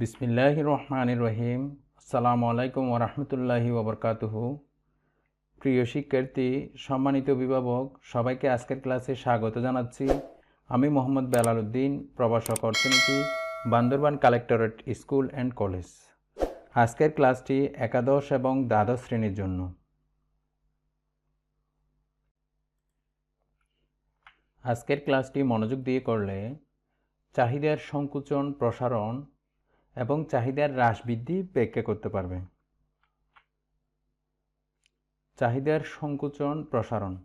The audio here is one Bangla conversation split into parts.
বিসমিল্লাহ রহমান রহিম আসসালামু আলাইকুম ওরহমতুল্লাহি ওবরকাতুহু প্রিয় শিক্ষার্থী, সম্মানিত অভিভাবক, সবাইকে আজকের ক্লাসে স্বাগত জানাচ্ছি। আমি মোহাম্মদ বেলাল উদ্দিন, প্রভাষক অর্থনীতি, Bandarban collectorate school and college. আজকের ক্লাসটি একাদশ এবং দ্বাদশ শ্রেণির জন্য। আজকের ক্লাসটি মনোযোগ দিয়ে করলে চাহিদার সংকুচন, প্রসারণ এবং চাহিদার হ্রাস বৃদ্ধি ব্যাখ্যা করতে পারবে। চাহিদার সংকুচন প্রসারণ।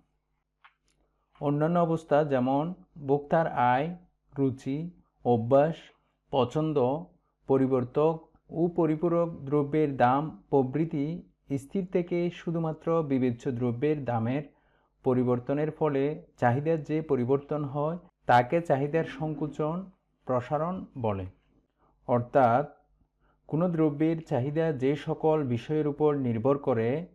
অন্যান্য অবস্থা যেমন ভোক্তার আয়, রুচি, অভ্যাস, পছন্দ, পরিবর্তক ও পরিপূরক দ্রব্যের দাম প্রভৃতি স্থির থেকে শুধুমাত্র বিবেচ্য দ্রব্যের দামের পরিবর্তনের ফলে চাহিদার যে পরিবর্তন হয়, তাকে চাহিদার সংকুচন প্রসারণ বলে। অর্থাৎ, কোনো দ্রব্যের চাহিদা যে সকল বিষয়ের উপর নির্ভর করে,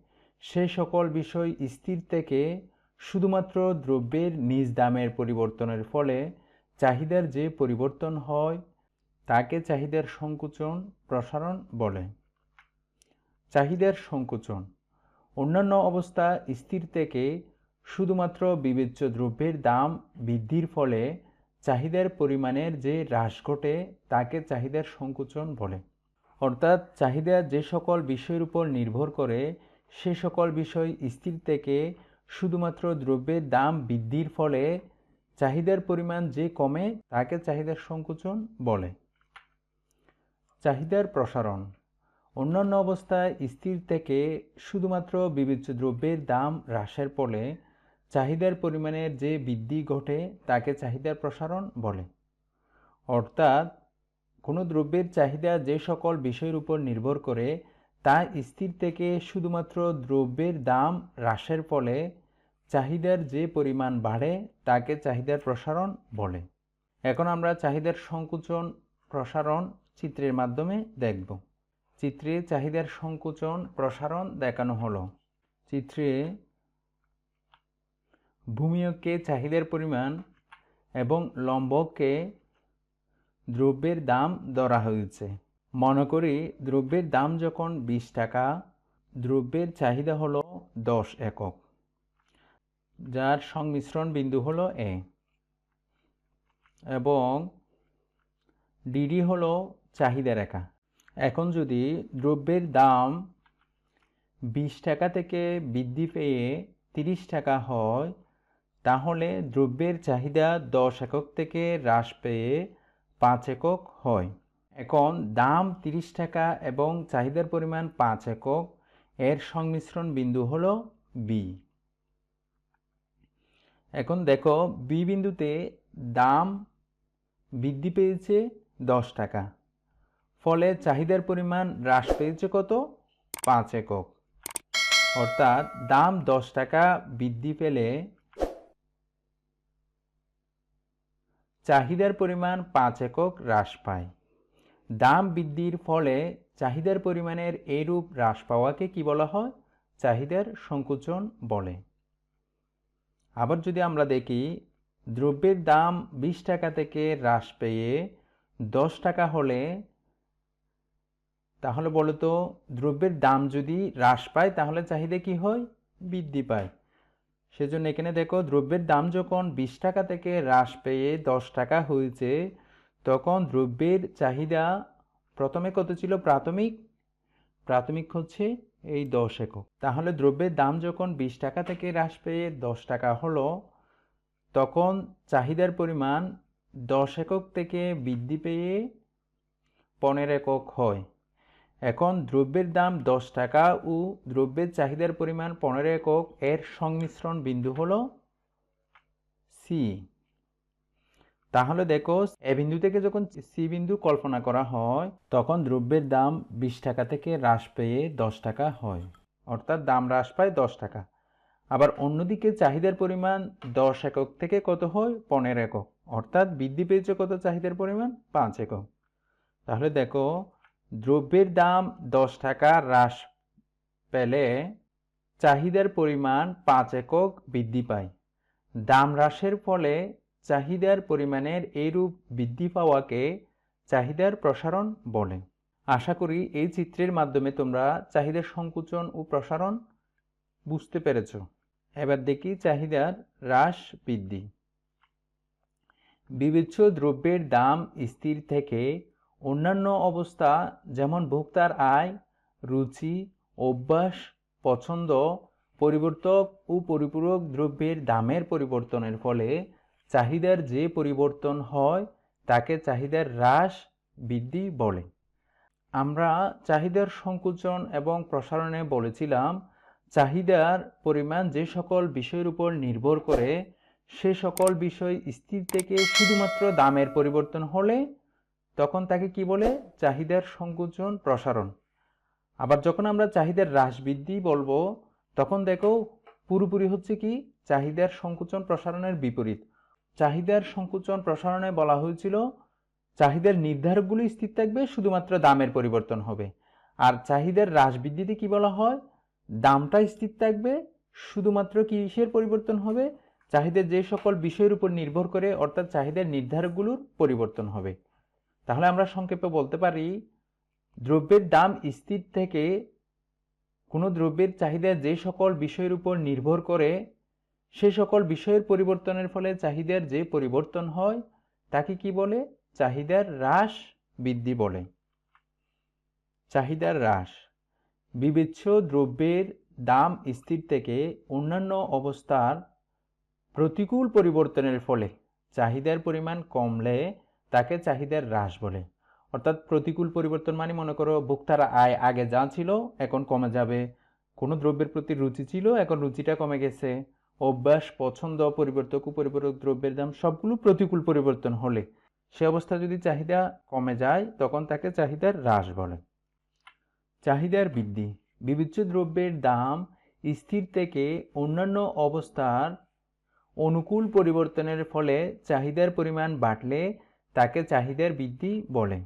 সে সকল বিষয় স্থির থেকে শুধুমাত্র দ্রব্যের নিজ দামের পরিবর্তনের ফলে চাহিদার যে পরিবর্তন হয়, তাকে চাহিদার সংকুচন, প্রসারণ বলে। চাহিদার সংকুচন। অন্যান্য অবস্থা স্থির থেকে শুধুমাত্র বিবেচ্য দ্রব্যের দাম বৃদ্ধির ফলে চাহিদার পরিমাণের যে হ্রাস ঘটে, তাকে চাহিদার সংকুচন বলে। অর্থাৎ চাহিদা যে সকল বিষয়ের উপর নির্ভর করে, সে সকল বিষয় স্থির থেকে শুধুমাত্র দ্রব্যের দাম বৃদ্ধির ফলে চাহিদার পরিমাণ যে কমে, তাকে চাহিদার সংকুচন বলে। চাহিদার প্রসারণ। অন্যান্য অবস্থায় স্থির থেকে শুধুমাত্র বিবেচ্য দ্রব্যের দাম হ্রাসের ফলে চাহিদার পরিমাণের যে বৃদ্ধি ঘটে, তাকে চাহিদার প্রসারণ বলে। অর্থাৎ, কোনো দ্রব্যের চাহিদা যে সকল বিষয়ের উপর নির্ভর করে, তা স্থির থেকে শুধুমাত্র দ্রব্যের দাম হ্রাসের ফলে চাহিদার যে পরিমাণ বাড়ে, তাকে চাহিদার প্রসারণ বলে। এখন আমরা চাহিদার সংকুচন, প্রসারণ চিত্রের মাধ্যমে দেখব। চিত্রে চাহিদার সংকুচন, প্রসারণ দেখানো হলো। চিত্রে ভূমিয়ককে চাহিদার পরিমাণ এবং লম্বককে দ্রব্যের দাম ধরা হয়েছে। মনে করি দ্রব্যের দাম যখন বিশ টাকা, দ্রব্যের চাহিদা হলো দশ একক। যার সংমিশ্রণ বিন্দু হলো এ। এবং ডিডি হলো চাহিদা রেখা। এখন যদি দ্রব্যের দাম বিশ টাকা থেকে বৃদ্ধি পেয়ে তিরিশ টাকা হয় তাহলে দ্রব্যের চাহিদা দশ একক থেকে হ্রাস পেয়ে পাঁচ একক হয়। এখন দাম তিরিশ টাকা এবং চাহিদার পরিমাণ পাঁচ একক, এর সংমিশ্রণ বিন্দু হল বি এখন দেখো বি বিন্দুতে দাম বৃদ্ধি পেয়েছে দশ টাকা, ফলে চাহিদার পরিমাণ হ্রাস পেয়েছে কত? পাঁচ একক। অর্থাৎ দাম দশ টাকা বৃদ্ধি পেলে চাহিদার পরিমাণ পাঁচ একক হ্রাস পায়। দাম বৃদ্ধির ফলে চাহিদার পরিমাণের এরূপ হ্রাস পাওয়াকে কি বলা হয়? চাহিদার সংকুচন বলে। আবার যদি আমরা দেখি, দ্রব্যের দাম বিশ টাকা থেকে হ্রাস পেয়ে দশ টাকা হলে, তাহলে বলতো, দ্রব্যের দাম যদি হ্রাস পায়, তাহলে চাহিদা কি হয়? বৃদ্ধি পায়। সেজন্য এখানে দেখো, দ্রব্যের দাম যখন বিশ টাকা থেকে হ্রাস পেয়ে দশ টাকা হয়েছে, তখন দ্রব্যের চাহিদা প্রথমে কত ছিল? প্রাথমিক? প্রাথমিক হচ্ছে এই দশ একক। তাহলে দ্রব্যের দাম যখন বিশ টাকা থেকে হ্রাস পেয়ে দশ টাকা হলো, তখন চাহিদার পরিমাণ দশ একক থেকে বৃদ্ধি পেয়ে পনেরো একক হয়। এখন দ্রব্যের দাম দশ টাকা ও দ্রব্যের চাহিদার পরিমাণ পনেরো একক এর সংমিশ্রণ বিন্দু হল সি তাহলে দেখো, এ বিন্দু থেকে যখন সি বিন্দু কল্পনা করা হয়, তখন দ্রব্যের দাম বিশ টাকা থেকে হ্রাস পেয়ে দশ টাকা হয়। অর্থাৎ দাম হ্রাস পায় দশ টাকা। আবার অন্যদিকে চাহিদার পরিমাণ দশ একক থেকে কত হয়? পনেরো একক। অর্থাৎ বৃদ্ধি পেয়েছে কত চাহিদার পরিমাণ? পাঁচ একক। তাহলে দেখো দ্রব্যের দাম দশ টাকা হ্রাস পেলে চাহিদার পরিমাণ পাঁচ একক বৃদ্ধি পায়। দাম হ্রাসের ফলে চাহিদার পরিমাণের এইরূপ বৃদ্ধি পাওয়াকে চাহিদার প্রসারণ বলে। আশা করি এই চিত্রের মাধ্যমে তোমরা চাহিদার সংকুচন ও প্রসারণ বুঝতে পেরেছ। এবার দেখি চাহিদার হ্রাস বৃদ্ধি। বিবেচ্য দ্রব্যের দাম স্থির থেকে অন্যান্য অবস্থা যেমন ভোক্তার আয়, রুচি, অভ্যাস, পছন্দ, পরিবর্তক ও পরিপূরক দ্রব্যের দামের পরিবর্তনের ফলে চাহিদার যে পরিবর্তন হয়, তাকে চাহিদার হ্রাস বৃদ্ধি বলে। আমরা চাহিদার সংকুচন এবং প্রসারণে বলেছিলাম, চাহিদার পরিমাণ যে সকল বিষয়ের উপর নির্ভর করে, সে সকল বিষয় স্থির থেকে শুধুমাত্র দামের পরিবর্তন হলে তখন তাকে কি বলে? চাহিদার সংকুচন, প্রসারণ। আবার যখন আমরা চাহিদার হ্রাস বৃদ্ধি বলব, তখন দেখো পুরোপুরি হচ্ছে কি? চাহিদার সংকুচন, প্রসারণের বিপরীত। চাহিদার সংকুচন, প্রসারণে বলা হয়েছিল, চাহিদার নির্ধারকগুলি স্থির থাকবে, শুধুমাত্র দামের পরিবর্তন হবে। আর চাহিদার হ্রাস বৃদ্ধিতে কি বলা হয়? দামটা স্থির থাকবে, শুধুমাত্র কিসের পরিবর্তন হবে? চাহিদার যে সকল বিষয়ের উপর নির্ভর করে, অর্থাৎ চাহিদার নির্ধারকগুলোর পরিবর্তন হবে। তাহলে আমরা সংক্ষেপে বলতে পারি, দ্রব্যের দাম স্থির থেকে কোনো দ্রব্যের চাহিদা যে সকল বিষয়ের উপর নির্ভর করে, সে সকল বিষয়ের পরিবর্তনের ফলে চাহিদার যে পরিবর্তন হয়, তাকে কি বলে? চাহিদার হ্রাস বৃদ্ধি বলে। চাহিদার হ্রাস। বিবেচ্য দ্রব্যের দাম স্থির থেকে অন্যান্য অবস্থার প্রতিকূল পরিবর্তনের ফলে চাহিদার পরিমাণ কমলে তাকে চাহিদার হ্রাস বলে। অর্থাৎ প্রতিকূল পরিবর্তন মানে মনে করো ভোক্তার আয় আগে যা ছিল, এখন কমে যাবে। কোনো দ্রব্যের প্রতি রুচি ছিল, এখন রুচিটা কমে গেছে। অভ্যাস, পছন্দ, পরিবর্তক পরিবর্তক দ্রব্যের দাম সবগুলো প্রতিকূল পরিবর্তন হলে। সে অবস্থা যদি চাহিদা কমে যায়, তখন তাকে চাহিদার হ্রাস বলে। চাহিদার বৃদ্ধি। বিবেচ্য দ্রব্যের দাম স্থির থেকে অন্যান্য অবস্থার অনুকূল পরিবর্তনের ফলে চাহিদার পরিমাণ বাড়লে তাকে চাহিদার বৃদ্ধি বলে।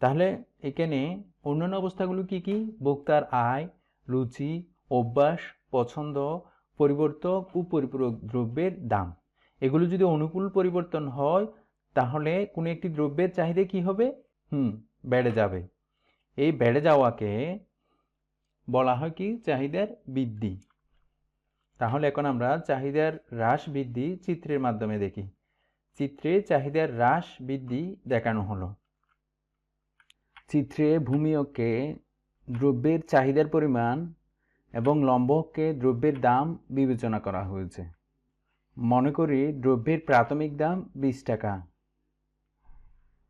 তাহলে এখানে অন্যান্য অবস্থাগুলো কি কি? ভোক্তার আয়, রুচি, অভ্যাস, পছন্দ, পরিবর্তক ও পরিপূরক দ্রব্যের দাম। এগুলো যদি অনুকূল পরিবর্তন হয়, তাহলে কোনো একটি দ্রব্যের চাহিদা কি হবে? হুম, বেড়ে যাবে। এই বেড়ে যাওয়াকে বলা হয় কি? চাহিদার বৃদ্ধি। তাহলে এখন আমরা চাহিদার হ্রাস বৃদ্ধি চিত্রের মাধ্যমে দেখি। চিত্রে চাহিদার হ্রাস বৃদ্ধি দেখানো হলো। চিত্রে ভূমিয়ককে দ্রব্যের চাহিদার পরিমাণ এবং লম্বককে দ্রব্যের দাম বিবেচনা করা হয়েছে। মনে করি দ্রব্যের প্রাথমিক দাম বিশ টাকা।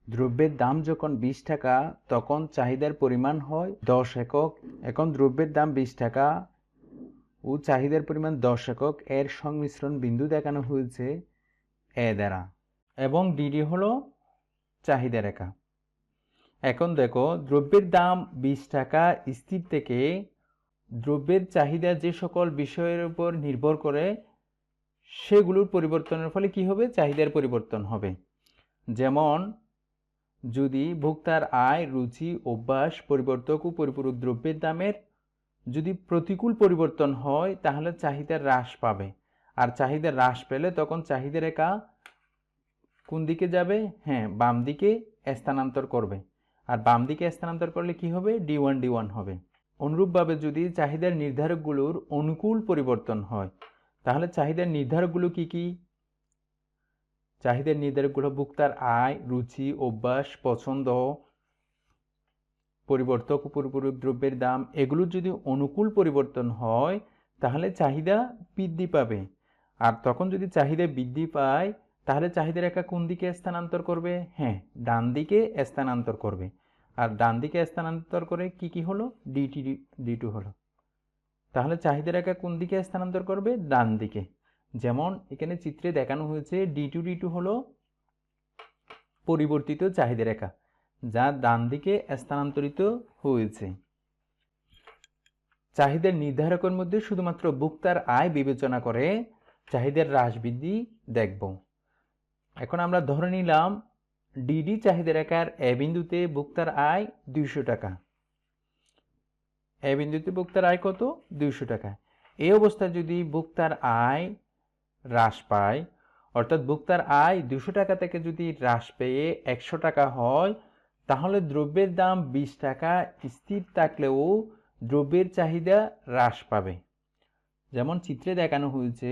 দ্রব্যের দাম যখন বিশ টাকা, তখন চাহিদার পরিমাণ হয় দশ একক। এখন দ্রব্যের দাম বিশ টাকা ও চাহিদার পরিমাণ দশ একক। এর সংমিশ্রণ বিন্দু দেখানো হয়েছে এ দ্বারা। এবং ডিডি হলো চাহিদা রেখা। এখন দেখো, দ্রব্যের দাম বিশ টাকা, স্থির থেকে দ্রব্যের চাহিদা যে সকল বিষয়ের উপর নির্ভর করে, সেগুলোর পরিবর্তনের ফলে কি হবে? চাহিদার পরিবর্তন হবে। যেমন, যদি ভোক্তার আয়, রুচি, অভ্যাস, পরিবর্তক ও পরিপূরক দ্রব্যের দামের যদি প্রতিকূল পরিবর্তন হয়, তাহলে চাহিদা হ্রাস পাবে। আর চাহিদা হ্রাস পেলে তখন চাহিদা রেখা কোন দিকে যাবে? হ্যাঁ বাম দিকে স্থানান্তর করবে। আর বাম দিকে স্থানান্তর করলে কি হবে? ডি ওয়ান ডি ওয়ান হবে। অনুরূপভাবে যদি চাহিদার নির্ধারকগুলোর অনুকূল পরিবর্তন হয়, তাহলে চাহিদার নির্ধারকগুলো কি কি? চাহিদার নির্ধারকগুলো ভোক্তার আয়, রুচি, অভ্যাস, পছন্দ, পরিবর্তক পরিপূরক দ্রব্যের দাম, এগুলো যদি অনুকূল পরিবর্তন হয়, তাহলে চাহিদা বৃদ্ধি পাবে। আর তখন যদি চাহিদা বৃদ্ধি পায় তাহলে চাহিদা রেখা কোন দিকে স্থানান্তর করবে? হ্যাঁ ডান দিকে স্থানান্তর করবে। আর ডান দিকে স্থানান্তর করে কি কি হলো? ডিটি ডি টু হলো। তাহলে চাহিদা রেখা কোন দিকে স্থানান্তর করবে? ডান দিকে। যেমন এখানে চিত্রে দেখানো হয়েছে ডি টু ডি টু হলো পরিবর্তিত চাহিদা রেখা, যা ডান দিকে স্থানান্তরিত হয়েছে। চাহিদার নির্ধারকের মধ্যে শুধুমাত্র ভোক্তার আয় বিবেচনা করে চাহিদার হ্রাস বৃদ্ধি দেখব। এখন আমরা ধরে নিলাম ডিডি চাহিদা রেখার এ বিন্দুতে ভোক্তার আয় দুইশো টাকা। এ বিন্দুতে ভোক্তার আয় কত? দুইশো টাকা। এই অবস্থায় যদি ভোক্তার আয় হ্রাস পায়, অর্থাৎ ভোক্তার আয় দুশো টাকা থেকে যদি হ্রাস পেয়ে একশো টাকা হয়, তাহলে দ্রব্যের দাম বিশ টাকা স্থির থাকলেও দ্রব্যের চাহিদা হ্রাস পাবে। যেমন চিত্রে দেখানো হয়েছে,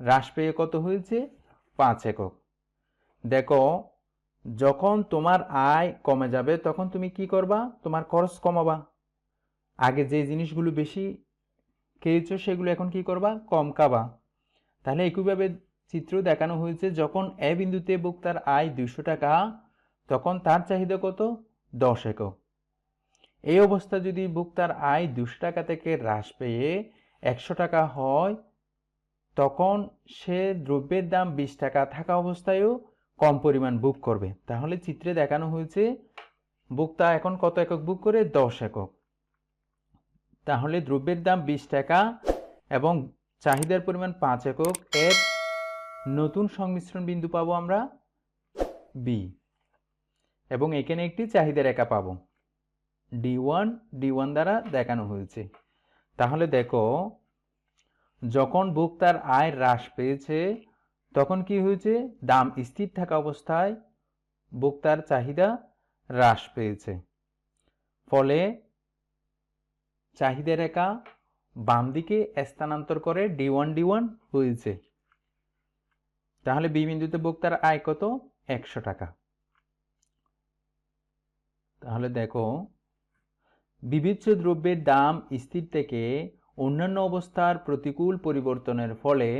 হ্রাস পেয়ে কত হয়েছে? পাঁচ একক। দেখো, যখন তোমার আয় কমে যাবে, তখন তুমি কি করবা? তোমার খরচ কমাবা। আগে যে জিনিসগুলো বেশি খেয়েছো, সেগুলো এখন কি করবা? কম খাবা। তাহলে একইভাবে চিত্র দেখানো হয়েছে, যখন এ বিন্দুতে ভোক্তার আয় দুশো টাকা, তখন তার চাহিদা কত? দশ একক। এই অবস্থা যদি ভোক্তার আয় দুশো টাকা থেকে হ্রাস পেয়ে একশো টাকা হয়, তখন সে দ্রব্যের দাম বিশ টাকা থাকা অবস্থায়ও কম পরিমাণ বুক করবে। তাহলে চিত্রে দেখানো হয়েছে ভোক্তা এখন কত একক বুক করে? দশ একক। তাহলে দ্রব্যের দাম বিশ টাকা এবং চাহিদার পরিমাণ পাঁচ একক। এর নতুন সংমিশ্রণ বিন্দু পাবো আমরা বি এবং এখানে একটি চাহিদা রেখা পাবো। ডি ওয়ান ডি ওয়ান দ্বারা দেখানো হয়েছে। তাহলে দেখো, যখন ভোক্তার আয় হ্রাস পেয়েছে তখন কি হয়েছে? দাম স্থির থাকা অবস্থায় ভোক্তার চাহিদা হ্রাস পেয়েছে। ফলে চাহিদা রেখা বাম দিকে স্থানান্তর করে ডি ওয়ান ডি ওয়ান হয়েছে। তাহলে বি বিন্দুতে ভোক্তার আয় কত? একশো টাকা। তাহলে দেখো, বিবিচ্ছ দ্রব্যের দাম স্থির থেকে অন্যান্য অবস্থার প্রতিকূল পরিবর্তনের ফলে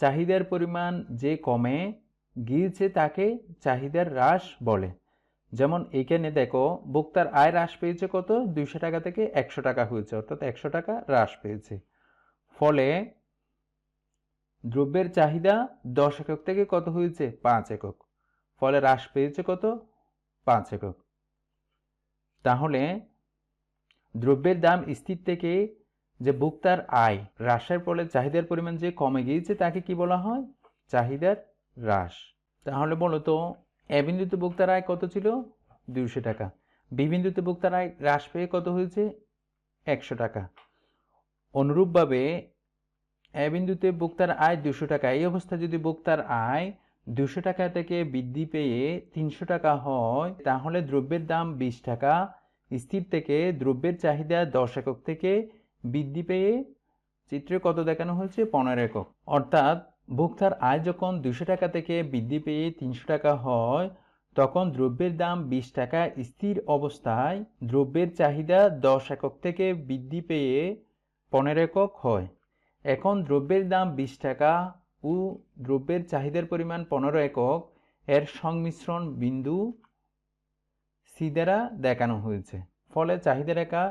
চাহিদার পরিমাণ যে কমে, গিয়েছে তাকে চাহিদার হ্রাস বলে। যেমন এখানে দেখো, ভোক্তার আয় হ্রাস পেয়েছে কত? দুইশো টাকা থেকে একশো টাকা হয়েছে, অর্থাৎ একশো টাকা হ্রাস পেয়েছে। ফলে দ্রব্যের চাহিদা দশ একক থেকে কত হয়েছে? পাঁচ একক। ফলে হ্রাস পেয়েছে কত? পাঁচ একক। তাহলে দ্রব্যের দাম স্থির থেকে যে ভোক্তার আয়, হ্রাসের ফলে চাহিদার পরিমাণ যে কমে গিয়েছে তাকে কি বলা হয়? চাহিদার হ্রাস। তাহলে বলো তো এ বিন্দুতে ভোক্তার আয় কত ছিল? দুইশো টাকা। বি বিন্দুতে ভোক্তার আয় হ্রাস পেয়ে কত হয়েছে? একশো টাকা। অনুরূপভাবে এ বিন্দুতে ভোক্তার আয় দুশো টাকা। এই অবস্থা যদি ভোক্তার আয় দুশো টাকা থেকে বৃদ্ধি পেয়ে তিনশো টাকা হয়, তাহলে দ্রব্যের দাম বিশ টাকা। স্থির থেকে দ্রব্যের চাহিদা দশ একক থেকে বৃদ্ধি পেয়ে চিত্রে কত দেখানো হয়েছে? পনেরো একক। অর্থাৎ ভোক্তার আয় যখন দুশো টাকা থেকে বৃদ্ধি পেয়ে তিনশো টাকা হয়, তখন দ্রব্যের দাম বিশ টাকা স্থির অবস্থায় দ্রব্যের চাহিদা দশ একক থেকে বৃদ্ধি পেয়ে পনেরো একক হয়। এখন দ্রব্যের দাম বিশ টাকা ও দ্রব্যের চাহিদার পরিমাণ পনেরো একক, এর সংমিশ্রণ বিন্দু সি দ্বারা দেখানো হয়েছে। ফলে চাহিদা রেখা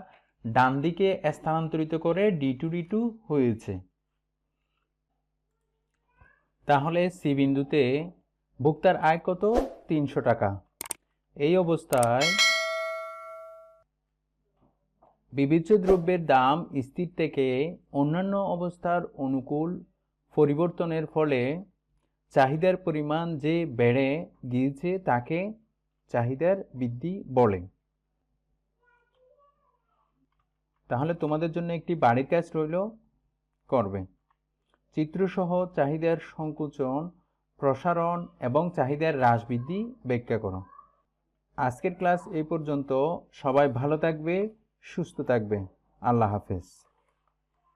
ডান দিকে স্থানান্তরিত করে ডি টু ডি টু হয়েছে। তাহলে সি বিন্দুতে ভোক্তার আয় কত? তিনশো টাকা। এই অবস্থায় বিবেচ্য দ্রব্যের দাম স্থির থেকে অন্যান্য অবস্থার অনুকূল পরিবর্তনের ফলে চাহিদার পরিমাণ যে বেড়ে গিয়েছে তাকে চাহিদার বৃদ্ধি বলে। তাহলে তোমাদের জন্য একটি বাড়ির কাজ রইল করবে। চিত্রসহ চাহিদার সংকুচন, প্রসারণ এবং চাহিদার হ্রাস বৃদ্ধি ব্যাখ্যা করো। আজকের ক্লাস এই পর্যন্ত। সবাই ভালো থাকবে, সুস্থ থাকবে। আল্লাহ হাফেজ।